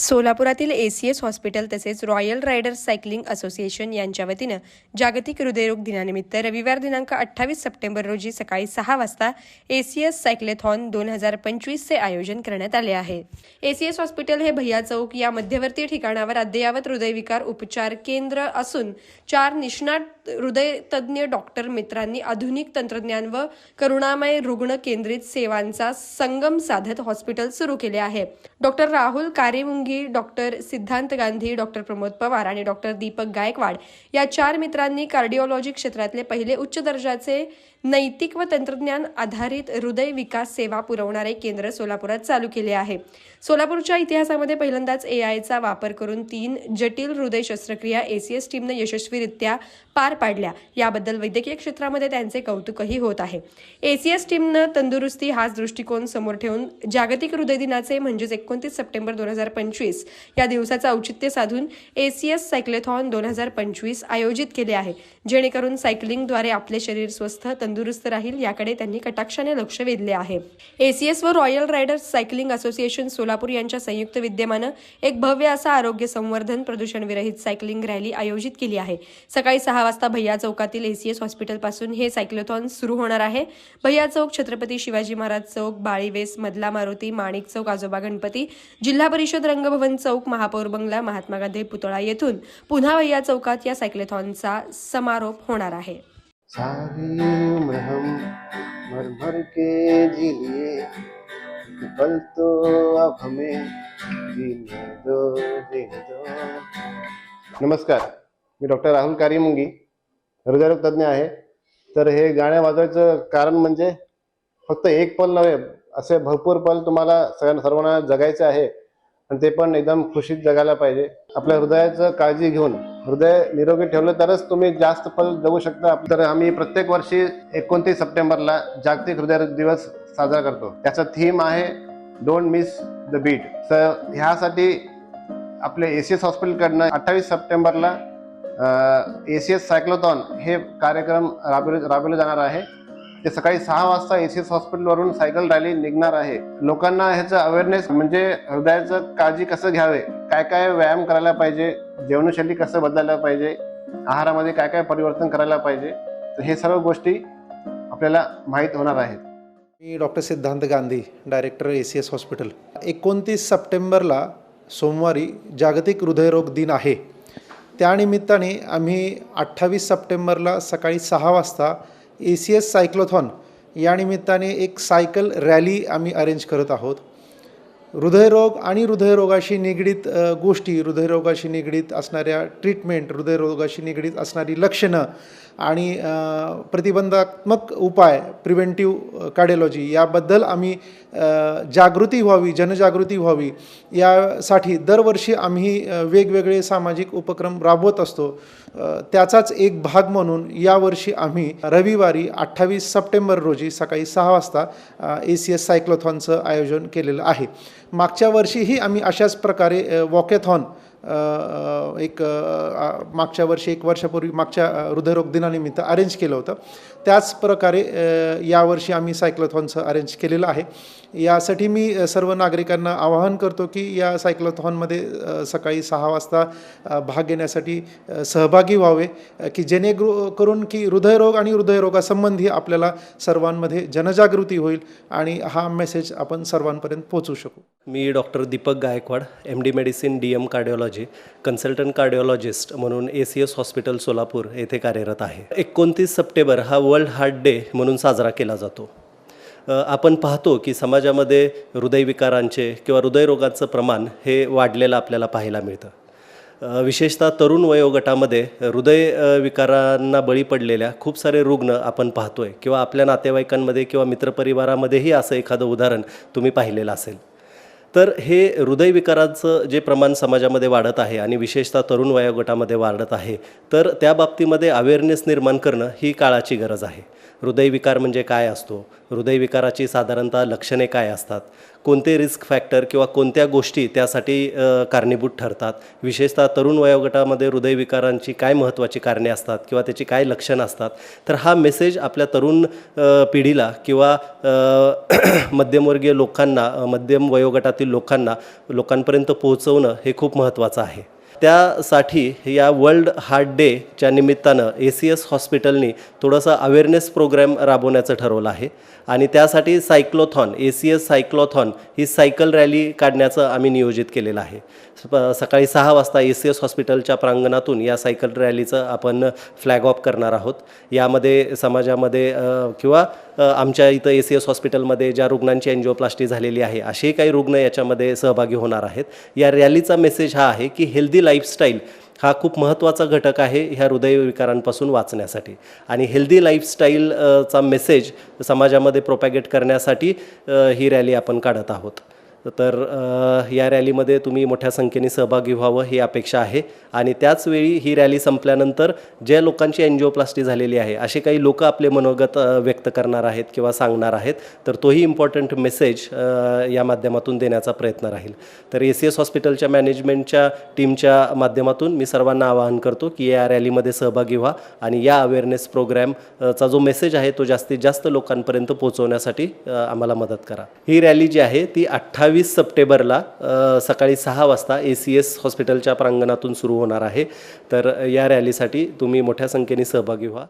सोलापुरातील A C S hospital तसेच royal riders cycling association यांच्या वतीनं जागतिक हृदयरोग दिनानिमित्त रविवार दिनांक अठ्ठावीस सप्टेंबर रोजी सकाळी सहा वाजता ए सी एस सायक्लेथॉन दोन हजार पंचवीसचे आयोजन करण्यात आले आहे. ए सी एस हॉस्पिटल हे भैया चौक या मध्यवर्ती ठिकाणावर अद्ययावत हृदयविकार उपचार केंद्र असून चार निष्णात हृदयतज्ज्ञ डॉक्टर मित्रांनी आधुनिक तंत्रज्ञान व करुणामय रुग्ण केंद्रित सेवांचा संगम साधत हॉस्पिटल सुरू केले आहे. Doctor Rahul कारेमुंगी doctor Siddhant Gandhi doctor Pramod Pawar आणि डॉक्टर दीपक गायकवाड या चार मित्रांनी कार्डिओलॉजी क्षेत्रातले पहिले उच्च दर्जाचे नैतिक व तंत्रज्ञान आधारित हृदय विकास सेवा पुरवणारे केंद्र सोलापुरात चालू केले आहे. सोलापूरच्या इतिहासामध्ये पहिल्यांदाच ए आयचा वापर करून तीन जटिल हृदय शस्त्रक्रिया एसीएस टीमनं यशस्वीरित्या पार पाडल्या. याबद्दल वैद्यकीय क्षेत्रामध्ये त्यांचे कौतुकही होत आहे. एसीएस टीमनं तंदुरुस्ती हाच दृष्टिकोन समोर ठेवून जागतिक हृदय दिनाचे म्हणजेच एकोणतीस सप्टेंबर दोन हजार पंचवीस या दिवसाचं औचित्य साधून एसीएस सायक्लेथॉन दोन हजार पंचवीस आयोजित केले आहे. जेणेकरून सायकलिंगद्वारे आपले शरीर स्वस्थ तंदुरुस्त राहील याकडे त्यांनी कटाक्षाने लक्ष वेधले आहे. एसीएस व royal riders cycling association Solapur यांच्या संयुक्त विद्यमानं एक भव्य असा आरोग्य संवर्धन प्रदूषणविरहित सायकलिंग रॅली आयोजित केली आहे. सकाळी सहा वाजता भैया चौकातील एसीएस हॉस्पिटलपासून हे सायक्लोथॉन सुरू होणार आहे. भैया चौक छत्रपती शिवाजी महाराज चौक बाळीवेस मधला मारुती माणिक चौक आजोबा गणपती जिल्हा परिषद रंगभवन चौक महापौर बंगला महात्मा गांधी पुतळा येथून पुन्हा भैया चौकात या सायक्लेथॉनचा समारोप होणार आहे. पल तो अब हमें जीने दो जीने दो। नमस्कार मी डॉक्टर राहुल कारिमुंगी. हृदयरोग तज्ज्ञ आहे. तर हे गाणं वाजवायचं कारण म्हणजे फक्त एक पल नव्हे असे भरपूर पल तुम्हाला सगळ्यांना सर्वांना जगायचे आहे. आणि ते पण एकदम खुशीत जगायला पाहिजे. आपल्या हृदयाचं काळजी घेऊन हृदय निरोगी ठेवलं तरच तुम्ही जास्त फल जगू शकता. तर आम्ही प्रत्येक वर्षी एकोणतीस सप्टेंबरला जागतिक हृदय दिवस साजरा करतो. त्याचा थीम आहे डोंट मिस द बीट तर ह्यासाठी आपले एस एस हॉस्पिटलकडनं अठ्ठावीस सप्टेंबरला एसीएस सायक्लोथॉन हे कार्यक्रम राबवले राबवले जाणार आहे. ते सकाळी सहा वाजता एसीएस हॉस्पिटलवरून सायकल रॅली निघणार आहे. लोकांना ह्याचं अवेअरनेस म्हणजे हृदयाचं काळजी कसं घ्यावे काय काय व्यायाम करायला पाहिजे जेवणशैली कसं बदलायला पाहिजे आहारामध्ये काय काय परिवर्तन करायला पाहिजे तर हे सर्व गोष्टी आपल्याला माहीत होणार आहेत. मी doctor Siddhant Gandhi director A C S hospital एकोणतीस सप्टेंबरला सोमवारी जागतिक हृदयरोग दिन आहे. त्यानिमित्ताने आम्ही अठ्ठावीस सप्टेंबरला सकाळी सहा वाजता ए सी एस सायक्लोथॉन या निमित्ताने एक सायकल रॅली आम्ही अरेंज करत आहोत. हृदयरोग आणि हृदयरोगाशी निगडीत गोष्टी हृदयरोगाशी निगडीत असणाऱ्या ट्रीटमेंट हृदयरोगाशी निगडीत असणारी लक्षणं आणि प्रतिबंधात्मक उपाय प्रिव्हेंटिव्ह कार्डिओलॉजी याबद्दल आम्ही जागृती व्हावी जनजागृती व्हावी यासाठी दरवर्षी आम्ही वेगवेगळे सामाजिक उपक्रम राबवत असतो. त्याचाच एक भाग म्हणून यावर्षी आम्ही रविवारी अठ्ठावीस सप्टेंबर रोजी सकाळी सहा वाजता ए सी एस सायक्लोथॉनचं आयोजन केलेलं आहे. मागच्या वर्षीही आम्ही अशाच प्रकारे वॉकेथॉन एक मागच्या वर्षी एक वर्षापूर्वी मागच्या हृदयरोग दिनानिमित्त अरेंज केलं होतं. त्याच प्रकारे यावर्षी आम्ही सायक्लोथॉनचं अरेंज केलेलं आहे. यासाठी मी सर्व नागरिकांना आवाहन करतो की या सायक्लोथॉनमध्ये सकाळी सहा वाजता भाग घेण्यासाठी सहभागी व्हावे की जेणेकरू करून की हृदयरोग आणि हृदयरोगासंबंधी आपल्याला सर्वांमध्ये जनजागृती होईल आणि हा मेसेज आपण सर्वांपर्यंत पोहोचू शकू. मी doctor Deepak Gaikwad M D medicine D M cardiology consultant cardiologist म्हणून A C S hospital Solapur येथे कार्यरत आहे. एकोणतीस सप्टेंबर हा वर्ल्ड हार्ट डे म्हणून साजरा केला जातो. आपण पाहतो की समाजामध्ये हृदयविकारांचे किंवा हृदयरोगाचं प्रमाण हे वाढलेलं आपल्याला पाहायला मिळतं. विशेषतः तरुण वयोगटामध्ये हृदय विकारांना बळी पडलेल्या खूप सारे रुग्ण आपण पाहतोय किंवा आपल्या नातेवाईकांमध्ये किंवा मित्रपरिवारामध्येही असं एखादं उदाहरण तुम्ही पाहिलेलं असेल. तर हे हृदयविकाराचं जे प्रमाण समाजामध्ये वाढत आहे आणि विशेषतः तरुण वयोगटामध्ये वाढत आहे तर त्या बाबतीमध्ये अवेअरनेस निर्माण करणं ही काळाची गरज आहे. हृदयविकार म्हणजे काय असतो? हृदयविकाराची साधारणतः लक्षणे काय असतात? कोणते रिस्क फॅक्टर किंवा कोणत्या गोष्टी त्यासाठी कारणीभूत ठरतात? विशेषतः तरुण वयोगटामध्ये हृदयविकारांची काय महत्त्वाची कारणे असतात किंवा त्याची काय लक्षणं असतात? तर हा मेसेज आपल्या तरुण पिढीला किंवा मध्यमवर्गीय लोकांना मध्यम वयोगटातील लोकांना लोकांपर्यंत पोहोचवणं हे खूप महत्त्वाचं आहे. त्यासाठी या वर्ल्ड हार्ट डेच्या निमित्तानं ए सी एस हॉस्पिटलनी थोडंसं अवेअरनेस प्रोग्रॅम राबवण्याचं ठरवलं आहे. आणि त्यासाठी cyclothon A C S cyclothon he cycle rally काढण्याचं आम्ही नियोजित केलेलं आहे. प- सकाळी सहा वाजता ए सी एस हॉस्पिटलच्या प्रांगणातून या सायकल रॅलीचं आपण फ्लॅग ऑफ करणार आहोत. यामध्ये समाजामध्ये किंवा आमच्या इथं ए सी एस हॉस्पिटलमध्ये ज्या रुग्णांची एन्जिओप्लास्टी झालेली आहे असेही काही रुग्ण याच्यामध्ये सहभागी होणार आहेत. या रॅलीचा मेसेज हा आहे की हेल्दी लाईफस्टाईल हा खूप महत्त्वाचा घटक आहे ह्या हृदयविकारांपासून वाचण्यासाठी. आणि हेल्दी लाईफस्टाईल चा मेसेज समाजामध्ये प्रोपॅगेट करण्यासाठी ही रॅली आपण काढत आहोत. तर या रॅलीमध्ये तुम्ही मोठ्या संख्येने सहभागी व्हावं ही अपेक्षा आहे. आणि त्याचवेळी ही रॅली संपल्यानंतर ज्या लोकांची एनजिओप्लास्टी झालेली आहे असे काही लोक आपले मनोगत व्यक्त करणार आहेत किंवा सांगणार आहेत तर तोही इम्पॉर्टंट मेसेज या माध्यमातून देण्याचा प्रयत्न राहील. तर ए सी एस हॉस्पिटलच्या मॅनेजमेंटच्या टीमच्या माध्यमातून मी सर्वांना आवाहन करतो की या रॅलीमध्ये सहभागी व्हा आणि या अवेअरनेस प्रोग्रॅमचा जो मेसेज आहे तो जास्तीत जास्त लोकांपर्यंत पोहोचवण्यासाठी आम्हाला मदत करा. ही रॅली जी आहे ती अठ्ठावीस सप्टेंबरला सकाळी सहा वाजता ए सी एस हॉस्पिटलच्या प्रांगणातून सुरू होणार आहे. तर या रॅलीसाठी तुम्ही मोठ्या संख्येने सहभागी व्हा.